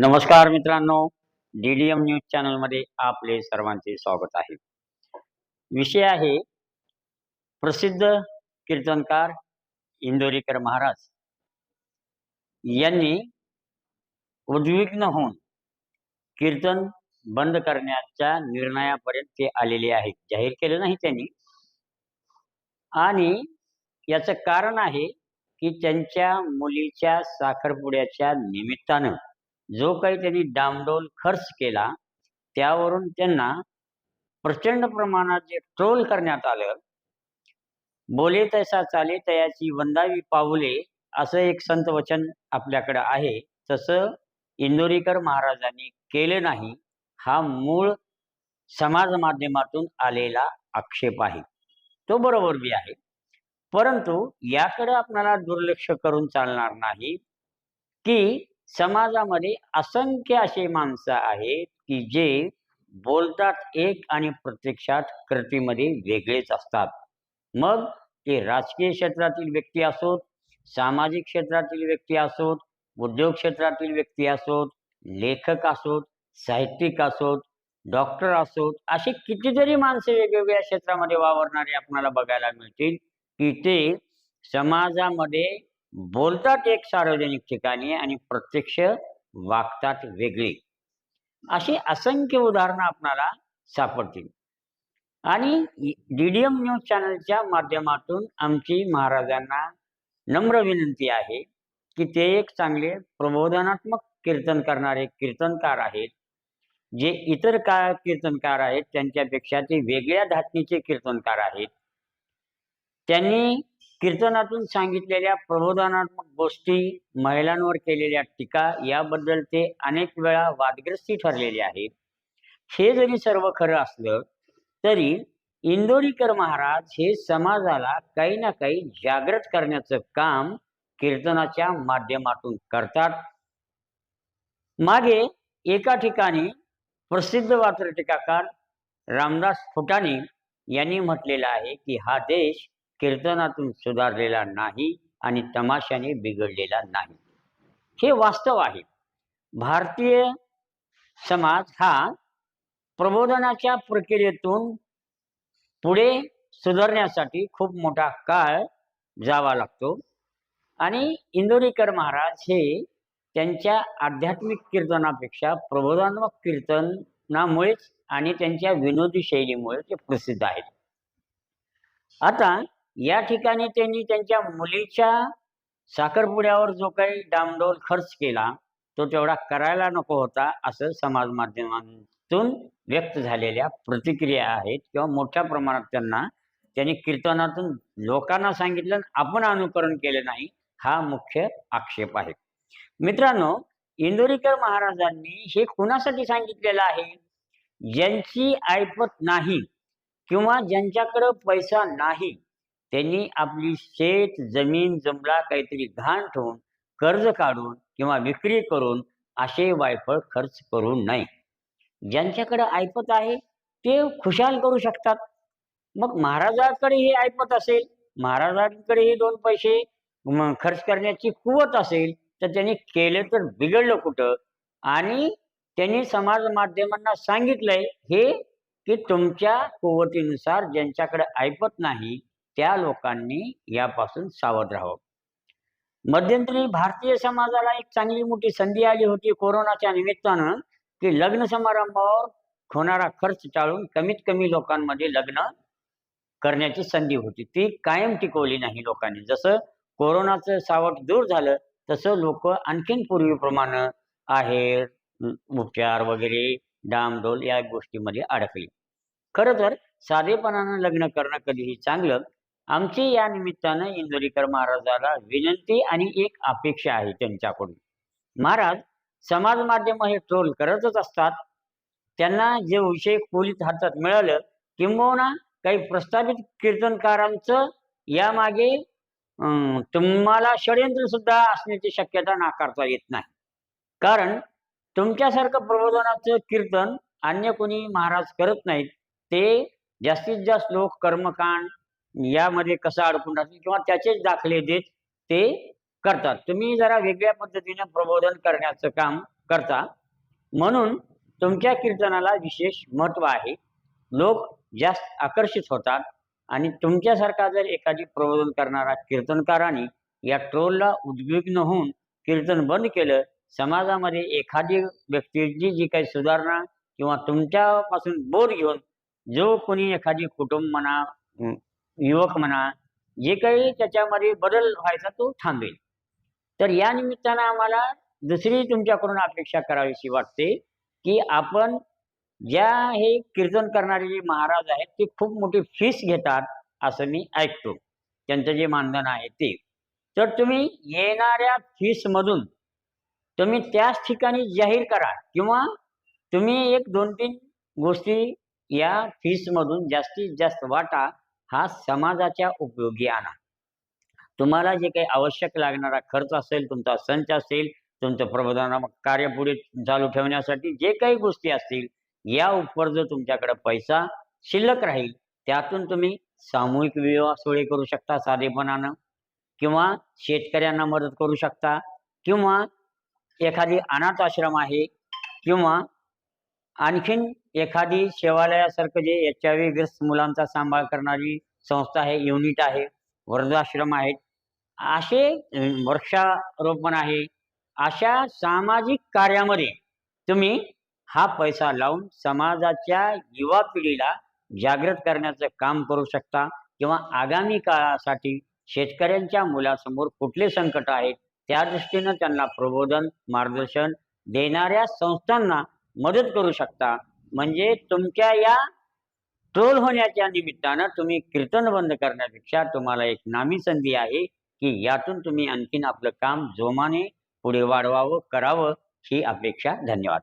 नमस्कार मित्रांनो DDM news चॅनलमध्ये आपले सर्वांचे स्वागत आहे. विषय आहे प्रसिद्ध कीर्तनकार इंदोरीकर महाराज यांनी उद्विग्न होऊन कीर्तन बंद करण्याच्या निर्णयापर्यंत ते आलेले आहेत. जाहीर केलं नाही त्यांनी. आणि याचं कारण आहे की त्यांच्या मुलीच्या साखरपुड्याच्या निमित्तानं जो काही त्यांनी डामडोल खर्च केला त्यावरून त्यांना प्रचंड प्रमाणात जे ट्रोल करण्यात आलं बोले तैसा चाले तयाची वंदावी पाऊले असं एक संत वचन आपल्याकडं आहे. तसं इंदोरीकर महाराजांनी केलं नाही. हा मूळ समाज माध्यमातून आलेला आक्षेप आहे. तो बरोबर बी आहे. परंतु याकडे आपल्याला दुर्लक्ष करून चालणार नाही की समाजामध्ये असंख्य असे माणसं आहेत की जे बोलतात एक आणि प्रत्यक्षात कृतीमध्ये वेगळेच असतात. मग ते राजकीय क्षेत्रातील व्यक्ती असोत सामाजिक क्षेत्रातील व्यक्ती असोत उद्योग क्षेत्रातील व्यक्ती असोत लेखक असोत साहित्यिक असोत डॉक्टर असोत अशी कितीतरी माणसं वेगवेगळ्या क्षेत्रामध्ये वावरणारे आपल्याला बघायला मिळतील की ते समाजामध्ये बोलतात एक सार्वजनिक ठिकाणी आणि प्रत्यक्ष वागतात वेगळे. अशी असंख्य उदाहरणं आपणाला सापडतील. आणि डीडीएम न्यूज चॅनलच्या माध्यमातून आमची महाराजांना नम्र विनंती आहे की ते एक चांगले प्रबोधनात्मक कीर्तन करणारे कीर्तनकार आहेत. जे इतर का कीर्तनकार आहेत त्यांच्यापेक्षा ते वेगळ्या धाटणीचे कीर्तनकार आहेत. त्यांनी कीर्तनातून सांगितलेल्या प्रबोधनात्मक गोष्टी महिलांवर केलेल्या टीका याबद्दल ते अनेक वेळा वादग्रस्ती ठरलेले आहेत. हे जरी सर्व खरं असलं तरी इंदोरीकर महाराज हे समाजाला काही ना काही जागृत करण्याचं काम कीर्तनाच्या माध्यमातून करतात. मागे एका ठिकाणी प्रसिद्ध वात्र टीकाकार रामदास फुटाणे यांनी म्हटलेलं आहे की हा देश कीर्तनातून सुधारलेला नाही आणि तमाशाने बिघडलेला नाही. हे वास्तव आहे. भारतीय समाज हा प्रबोधनाच्या प्रक्रियेतून पुढे सुधारण्यासाठी खूप मोठा काळ जावा लागतो. आणि इंदोरीकर महाराज हे त्यांच्या आध्यात्मिक कीर्तनापेक्षा प्रबोधात्मक कीर्तनामुळेच आणि त्यांच्या विनोदी शैलीमुळे ते प्रसिद्ध आहेत. आता या ठिकाणी त्यांनी त्यांच्या मुलीच्या साखरपुड्यावर जो काही डामडोल खर्च केला तो तेवढा करायला नको होता असं समाज माध्यमांतून व्यक्त झालेल्या प्रतिक्रिया आहेत किंवा मोठ्या प्रमाणात त्यांना त्यांनी कीर्तनातून लोकांना सांगितलं आपण अनुकरण केले नाही हा मुख्य आक्षेप आहे. मित्रांनो इंदोरीकर महाराजांनी हे कुणासाठी सांगितलेलं आहे? ज्यांची ऐपत नाही किंवा ज्यांच्याकडं पैसा नाही त्यांनी आपली शेत जमीन जमला काहीतरी घाण ठेवून कर्ज काढून किंवा विक्री करून असे वायफळ खर्च करू नये. ज्यांच्याकडे ऐपत आहे ते खुशाल करू शकतात. मग महाराजाकडे हे ऐपत असेल महाराजांकडे हे दोन पैसे खर्च करण्याची कुवत असेल तर त्यांनी केलं तर बिघडलं कुठं? आणि त्यांनी समाज माध्यमांना सांगितलंय हे की तुमच्या कुवतीनुसार ज्यांच्याकडे ऐपत नाही त्या लोकांनी यापासून सावध राहावं. मध्यंतरी भारतीय समाजाला एक चांगली मोठी संधी आली होती कोरोनाच्या निमित्तानं की लग्न समारंभावर होणारा खर्च टाळून कमीत कमी लोकांमध्ये लग्न करण्याची संधी होती. ती कायम टिकवली नाही लोकांनी. जसं कोरोनाचं सावट दूर झालं तसं लोक आणखीन पूर्वीप्रमाणे आहेर उपचार वगैरे डामडोल या गोष्टीमध्ये अडकली. खरं तर साधेपणानं लग्न करणं कधीही चांगलं आमची या निमित्तानं इंदोरीकर महाराजाला विनंती आणि एक अपेक्षा आहे त्यांच्याकडून. महाराज समाज माध्यम हे ट्रोल करतच असतात. त्यांना जे विषय खोलीत हातात मिळालं किंबहुना काही प्रस्तावित कीर्तनकारांचं यामागे तुम्हाला षडयंत्र सुद्धा असण्याची शक्यता नाकारता येत नाही. कारण तुमच्यासारखं प्रबोधनाचं कीर्तन अन्य कोणी महाराज करत नाहीत. ते जास्तीत जास्त लोक कर्मकांड यामध्ये कसं अडकून राहतील किंवा त्याचेच दाखले देत ते करतात. तुम्ही जरा वेगळ्या पद्धतीने प्रबोधन करण्याचं काम करता. म्हणून तुमच्या कीर्तनाला विशेष महत्त्व आहे. लोक जास्त आकर्षित होतात आणि तुमच्यासारखा जर एखादी प्रबोधन करणारा कीर्तनकाराने या ट्रोलला उद्विग्न होऊन कीर्तन बंद केलं समाजामध्ये एखादी व्यक्तीची जी काही सुधारणा किंवा तुमच्यापासून बोध घेऊन जो कोणी एखादी कुटुंब म्हणा युवक म्हणा जे काही त्याच्यामध्ये बदल व्हायचा तो थांबेल. तर या निमित्तानं आम्हाला दुसरी तुमच्याकडून अपेक्षा करावीशी वाटते की आपण ज्या हे कीर्तन करणारे जे महाराज आहेत ते खूप मोठी फीस घेतात असं मी ऐकतो. त्यांचं जे मानधन आहे ते. तर तुम्ही येणाऱ्या फीसमधून तुम्ही त्याच ठिकाणी जाहीर करा किंवा तुम्ही एक दोन तीन गोष्टी या फीसमधून जास्तीत जास्त वाटा हा समाजाच्या उपयोगी आणा. तुम्हाला जे काही आवश्यक लागणारा खर्च असेल तुमचा संच असेल तुमचं प्रबोधन कार्य पुढे चालू ठेवण्यासाठी जे काही गोष्टी असतील या उपर जो तुमच्याकडे पैसा शिल्लक राहील त्यातून तुम्ही सामूहिक विवाह सोहळे करू शकता साधेपणानं. किंवा शेतकऱ्यांना मदत करू शकता. किंवा एखादी अनाथ आश्रम आहे किंवा आणखीन एखादी सेवालयासारखं जे एच आय व्ही ग्रस्त मुलांचा सांभाळ करणारी संस्था आहे युनिट आहे वृद्धाश्रम आहेत असे वृक्षारोपण आहे अशा सामाजिक कार्यामध्ये तुम्ही हा पैसा लावून समाजाच्या युवा पिढीला जागृत करण्याचं काम करू शकता किंवा आगामी काळासाठी शेतकऱ्यांच्या मुलासमोर कुठले संकट आहेत त्या दृष्टीनं त्यांना प्रबोधन मार्गदर्शन देणाऱ्या संस्थांना मदत करू शकता. म्हणजे तुमच्या या ट्रोल होण्याच्या निमित्तानं तुम्ही कीर्तन बंद करण्यापेक्षा तुम्हाला एक नामी संधी आहे की यातून तुम्ही आणखीन आपलं काम जोमाने पुढे वाढवावं करावं ही अपेक्षा धन्यवाद.